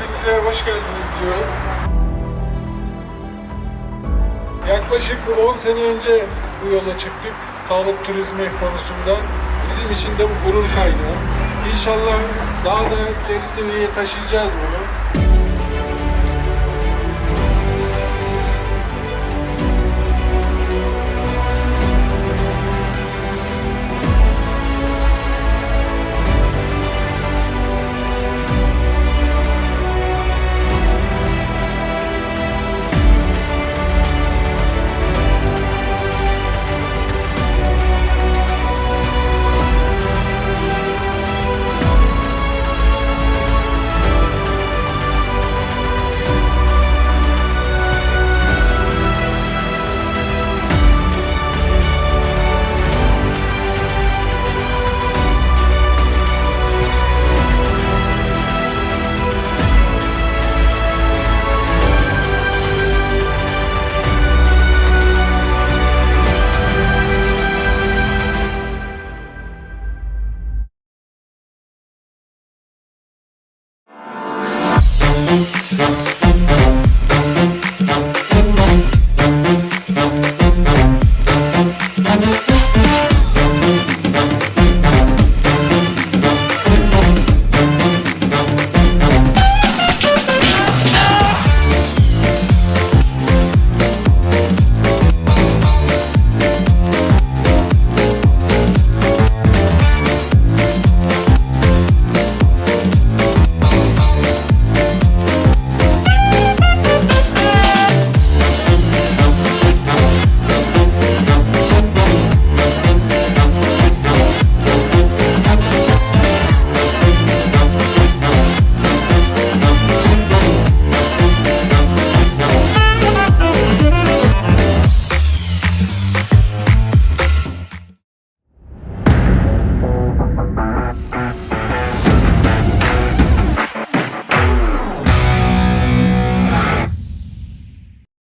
hepinize hoş geldiniz diyorum. Yaklaşık 10 sene önce bu yola çıktık. Sağlık turizmi konusunda. Bizim için de bu gurur kaynağı. İnşallah daha da ileri seviyeye taşıyacağız bunu.